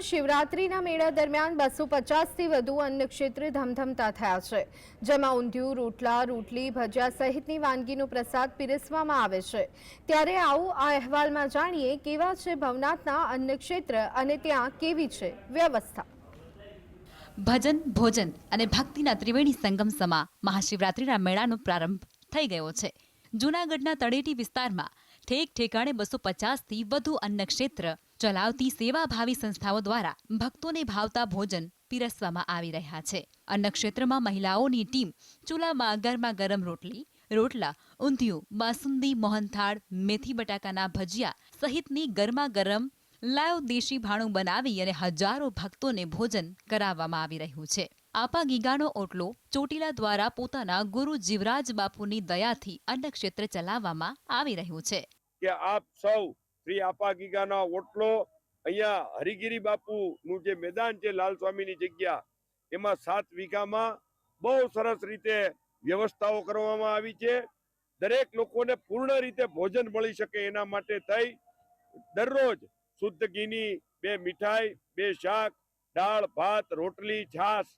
શિવરાત્રીના મેળા દરમિયાન બસો પચાસથી વધુ અન્ન ક્ષેત્રે ધમધમતા થયા છે, જેમાં ઊંધિયું, રોટલા, રોટલી, ભજીયા સહિતની વાનગીનો પ્રસાદ પીરસવામાં આવે છે. ત્યારે આવું આ અહેવાલમાં જાણીએ કેવા છે ભવનાથના અન્ન ક્ષેત્ર અને ત્યાં કેવી છે વ્યવસ્થા. ભજન, ભોજન અને ભક્તિના ત્રિવેણી સંગમ સમા મહાશિવરાત્રિના મેળાનો પ્રારંભ થઈ ગયો છે. જૂનાગઢના તળેટી વિસ્તારમાં ઠેક ઠેકાણે બસો પચાસથી વધુ અન્ન ક્ષેત્ર ચલાવતી સેવાભાવી સંસ્થાઓ દ્વારા ભક્તોને ભાવતા ભોજન પીરસવામાં આવી રહ્યા છે. અન્ન ક્ષેત્રમાં મહિલાઓની ટીમ ચૂલામાં ગરમા ગરમ રોટલી, રોટલા, ઊંધિયું, બાસુંદી, મોહનથાળ, મેથી બટાકાના ભજીયા સહિતની ગરમા ગરમ, લાવ દેશી ભાણું બનાવી અને હજારો ભક્તોને ભોજન કરાવવામાં આવી રહ્યું છે. આપા ગીગાનો ઓટલો ચોટીલા દ્વારા પોતાના ગુરુ જીવરાજ બાપુની દયાથી અન્ન ક્ષેત્ર ચલાવવામાં આવી રહ્યું છે. કે આપ સૌ શ્રી આપા ગીગાના ઓટલો અહીંયા હરિગીરી બાપુનું જે મેદાન છે લાલ સ્વામીની જગ્યા, એમાં સાત વીઘામાં બહુ સરસ રીતે વ્યવસ્થાઓ કરવામાં આવી છે. દરેક લોકોને પૂર્ણ રીતે ભોજન મળી શકે એના માટે થઈ દરરોજ શુદ્ધ ઘીની બે મીઠાઈ, બે શાક, દાળ, ભાત, રોટલી, છાશ,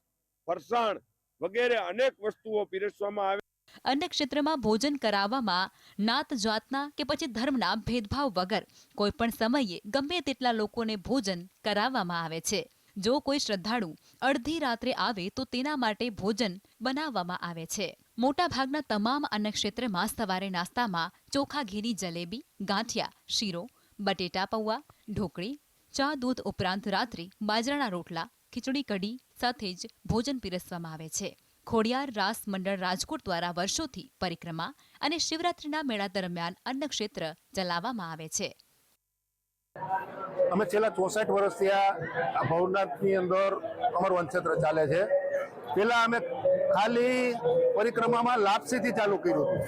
ફરસાણ વગેરે અનેક વસ્તુઓ પીરસવામાં આવે અન્ન ક્ષેત્રમાં ભોજન કરાવવામાં, નાત જાતના કે પછી ધર્મના ભેદભાવ વગર, કોઈપણ સમયે ગમે તેટલા લોકોને ભોજન કરાવવામાં આવે છે. જો કોઈ શ્રદ્ધાળુ અડધી રાત્રે આવે તો તેના માટે ભોજન બનાવવામાં આવે છે. મોટાભાગના તમામ અન્ય ક્ષેત્રમાં સવારે નાસ્તામાં ચોખા, ઘીની જલેબી, ગાંઠિયા, શીરો, બટેટા પૌવા, ઢોકળી, ચા દૂધ ઉપરાંત રાત્રે બાજરાના રોટલા, ખીચડી કઢી સાથે જ ભોજન પીરસવામાં આવે છે. ખોડિયાર રાસ મંડળ રાજકોટ દ્વારા વર્ષોથી પરિક્રમા અને શિવરાત્રીના મેળા દરમિયાન અન્નક્ષેત્ર ચલાવવામાં આવે છે. અમે છેલ્લા ચોસઠ વર્ષથી આ ભવનાથની અંદર અમર વનક્ષેત્ર ચાલે છે. પહેલા અમે ખાલી પરિક્રમામાં લાપસીથી ચાલુ કર્યું હતું.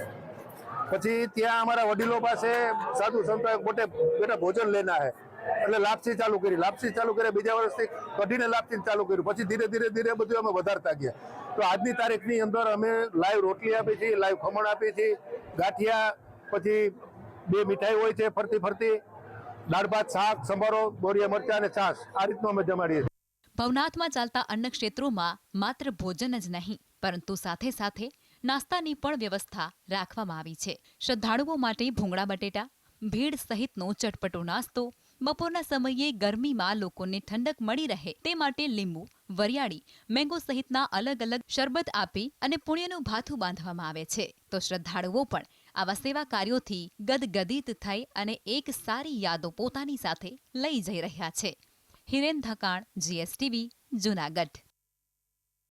પછી ત્યાં અમારા વડીલો પાસે સાધુ સંતો મોટે બેટા ભોજન લેના હે એટલે લાપસી ચાલુ કરી, લાપસી ચાલુ કરી બીજા વર્ષથી કઢીને લાપસી ચાલુ કર્યું. પછી ધીરે ધીરે ધીરે બધું અમે વધારતા ગયા. તો આજની તારીખની અંદર અમે લાઈવ રોટલી આપીએ છીએ, લાઈવ ખમણ આપીએ છીએ, ગાંઠિયા, પછી બે મીઠાઈ હોય છે ફરતી ફરતી, દાળ ભાત, શાક, સંભારો બોરિયા મરચા અને છાશ. આ રીતનું અમે જમાડીએ છીએ. ભવનાથમાં ચાલતા અન્ન ક્ષેત્રોમાં માત્ર ભોજન જ નહીં, પરંતુ સાથે સાથે નાસ્તાની પણ વ્યવસ્થા રાખવામાં આવી છે. શ્રદ્ધાળુઓ માટે ભૂંગળા બટેટા ભીડ સહિતનો ચટપટો નાસ્તો, બપોરના સમયે ગરમીમાં લોકોને ઠંડક મળી રહે તે માટે લીંબુ, વરિયાળી, મેંગો સહિતના અલગ અલગ શરબત આપી અને પુણ્યનું ભાથું બાંધવામાં આવે છે. તો શ્રદ્ધાળુઓ પણ આવા સેવા કાર્યોથી ગદગદિત થઈ અને એક સારી યાદો પોતાની સાથે લઈ જઈ રહ્યા છે. હિરેન ધકાણ, જીએસટીવી, જુનાગઢ.